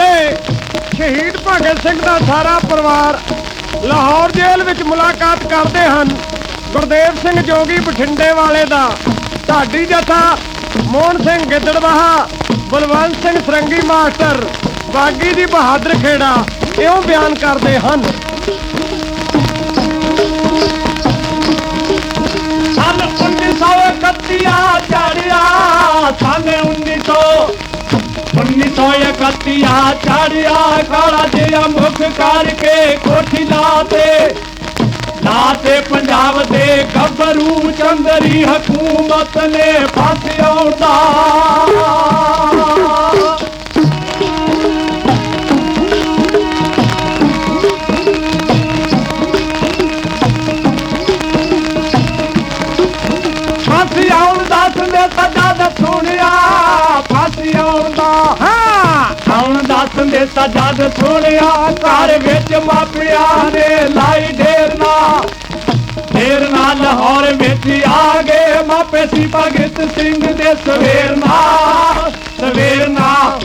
ਸ਼ਹੀਦ ਭਗਤ ਸਿੰਘ ਦਾ ਸਾਰਾ ਪਰਿਵਾਰ ਲਾਹੌਰ ਜੇਲ੍ਹ ਵਿੱਚ ਮੁਲਾਕਾਤ ਕਰਦੇ ਹਨ। ਗੁਰਦੇਵ ਸਿੰਘ ਜੋਗੀ ਬਠਿੰਡੇ ਵਾਲੇ ਦਾ, ਢਾਡੀ ਜਥਾ, ਮੋਹਨ ਸਿੰਘ ਗਿੱਦੜਵਾਹਾ, ਬਲਵੰਤ ਸਿੰਘ ਸਰੰਗੀ ਮਾਸਟਰ, ਬਾਗੀ ਦੀ ਬਹਾਦਰ ਖੇੜਾ, ਇਉਂ ਬਿਆਨ ਕਰਦੇ ਹਨ। ਸਨ 1931 ਆ ਸਨ 1900 1931 ਆ ਝਾੜਿਆ ਕਾਲਾ ਜਿਹਾ ਮੁਖ ਕਰਕੇ ਕੋਠੀ ਲਾਤੇ। ਲਾਤੇ ਪੰਜਾਬ ਦੇ ਗੱਭਰੂ, ਚੰਦਰੀ ਹਕੂਮਤ ਨੇ ਫਸ ਆਉਂਦਾ। ਦਾ ਜਦ ਸਜਾ ਸੁਣਿਆ, ਘਰ ਵਿੱਚ ਮਾਪਿਆਂ ਨੇ ਲਾਈ ਢੇਰ ਨਾ ਢੇਰ ਨਾ ਲਾਹੌਰ ਵਿੱਚ ਆ ਗਏ ਮਾਪੇ ਸੀ ਭਗਤ ਸਿੰਘ ਦੇ ਸਵੇਰ ਨਾਲ। ਸਵੇਰ ਨਾਲ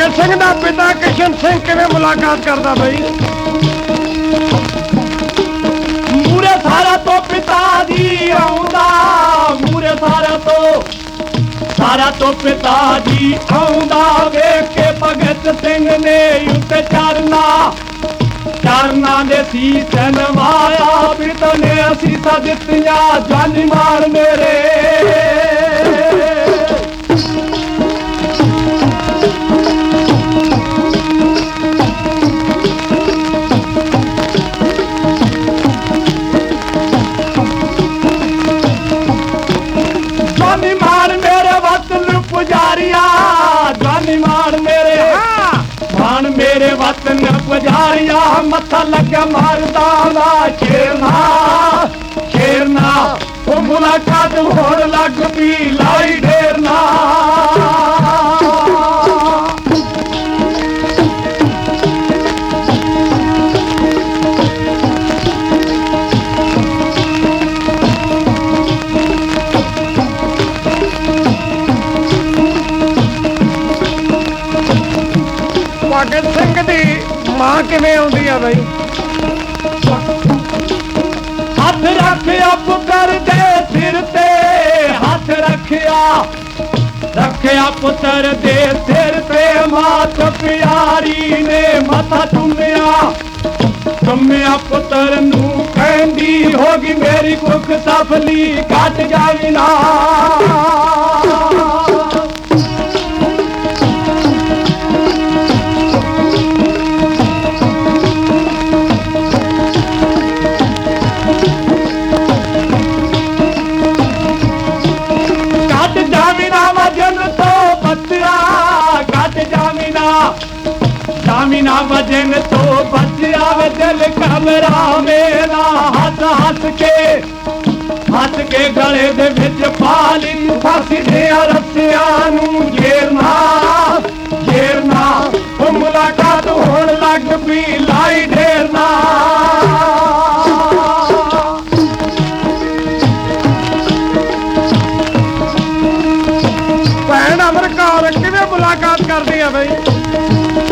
ਭਗਤ ਸਿੰਘ ਦਾ ਪਿਤਾ ਕਿਸ਼ਨ ਸਿੰਘ ਕਿਵੇਂ ਮੁਲਾਕਾਤ ਕਰਦਾ ਬਈ? ਮੂਰੇ ਸਾਰਾ ਤੋਂ ਪਿਤਾ ਜੀ ਆਉਂਦਾ, ਮੂਰੇ ਸਾਰਾ ਤੋਂ ਸਾਰਾ ਤੋਂ ਪਿਤਾ ਜੀ ਆਉਂਦਾ। ਵੇਖ ਕੇ ਭਗਤ ਸਿੰਘ ਨੇ ਉੱਤੇ ਚਰਨਾ, ਚਰਨਾਂ ਦੇ ਸੀਸ ਨਵਾਇਆ ਪਿਤਾ ਨੇ ਅਸੀਸਾਂ ਦਿੱਤੀਆਂ ਜਾਨੀ ਮਾਰ ਮੇਰੇ हाथ न बुझारिया मथ लग मारदावा छेरना छेरना ओ मुलाकात होड़ लग पी लाई ढेरना ਮਾਂ ਕਿਵੇਂ ਆਉਂਦੀ ਆ ਬਈ? ਹੱਥ ਰੱਖਿਆ ਪੁੱਤਰ ਦੇ ਸਿਰ ਤੇ, ਹੱਥ ਰੱਖਿਆ ਰੱਖਿਆ ਪੁੱਤਰ ਦੇ ਸਿਰ ਤੇ। ਮਾਤ ਪਿਆਰੀ ਨੇ ਮੱਥਾ ਚੁੰਮਿਆ ਚੁੰਮਿਆ ਪੁੱਤਰ ਨੂੰ ਕਹਿੰਦੀ ਹੋਗੀ ਮੇਰੀ ਕੁੱਖ ਤਫਲੀ ਕੱਟ ਜਾਈ ਨਾ। ਜਾਮੀਨਾ ਵਜਨ ਤੋਂ ਬਚਿਆ ਵੇ ਦਿਲ ਕਮਰਾ ਮੇਰਾ ਹੱਸ ਹੱਸ ਕੇ ਹੱਸ ਕੇ ਗਲੇ ਦੇ ਵਿੱਚ ਪਾ ਲਈ ਫਾਸੀ ਦੇ ਰਸਿਆਂ ਨੂੰ ਘੇਰਨਾ ਘੇਰਨਾ ਉਹ ਮੁਲਾਕਾਤ ਹੋਣ ਲੱਗ ਪਈ, ਲਾਈ ਢੇਰਨਾ। ਭੈਣ ਅਮਰ ਕੌਰ ਕਿਵੇਂ ਮੁਲਾਕਾਤ ਕਰਦੀ ਆ ਬਈ?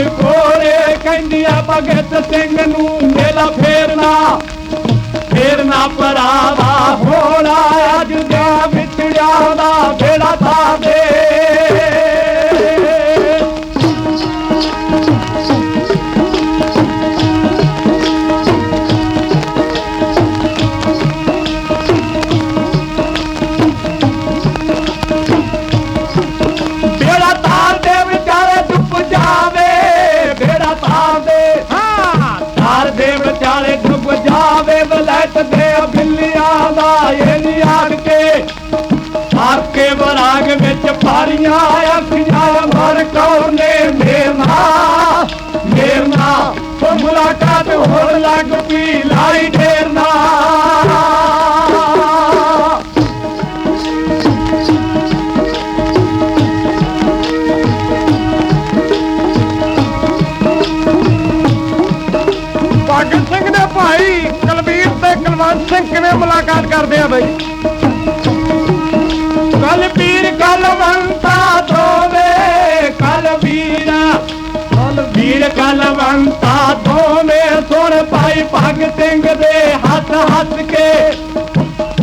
ਮੇਰੇ ਕਹਿੰਦੀ ਆ ਭਗਤ ਸਿੰਘ ਨੂੰ। ਦੇ ਬਿੱਲੀਆਂ ਦਾ ਇਹ ਨੀ ਆੜ ਕੇ ਆੜ ਕੇ ਬਰਾਗ ਵਿੱਚ ਫਾਰੀਆਂ ਅੱਖੀਆਂ ਮੁਲਾਕਾਤ ਕਰਦੇ ਆ ਬਾਈ। ਕਲ ਪੀਰ ਕਲਵੰਤਾ ਦੋਵੇਂ। ਕਲ ਵੀਰ ਕਲ ਵੀਰ ਕਲਵੰਤਾ ਦੋਵੇਂ। ਸੁਣ ਭਾਈ ਭਗਤ ਸਿੰਘ ਦੇ ਹੱਥ ਹੱਥ ਕੇ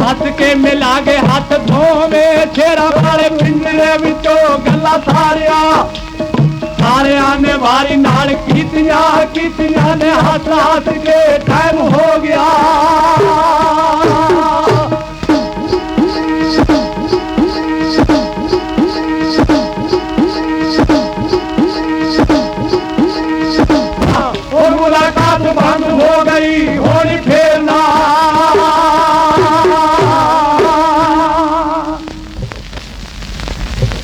ਹੱਥ ਕੇ ਮਿਲਾ ਕੇ ਹੱਥ ਦੋਵੇਂ। ਛੇਰਾ ਵਾਲੇ ਪਿੰਜਰੇ ਵਿੱਚੋਂ ਗੱਲਾਂ ਸਾਰਿਆ, ਸਾਰਿਆਂ ਨੇ ਵਾਰੀ ਨਾਲ ਕੀਤੀਆਂ ਕੀਤੀਆਂ ਨੇ ਹੱਥ ਹੱਥ ਕੇ। ਟਾਈਮ ਹੋ हो गई हो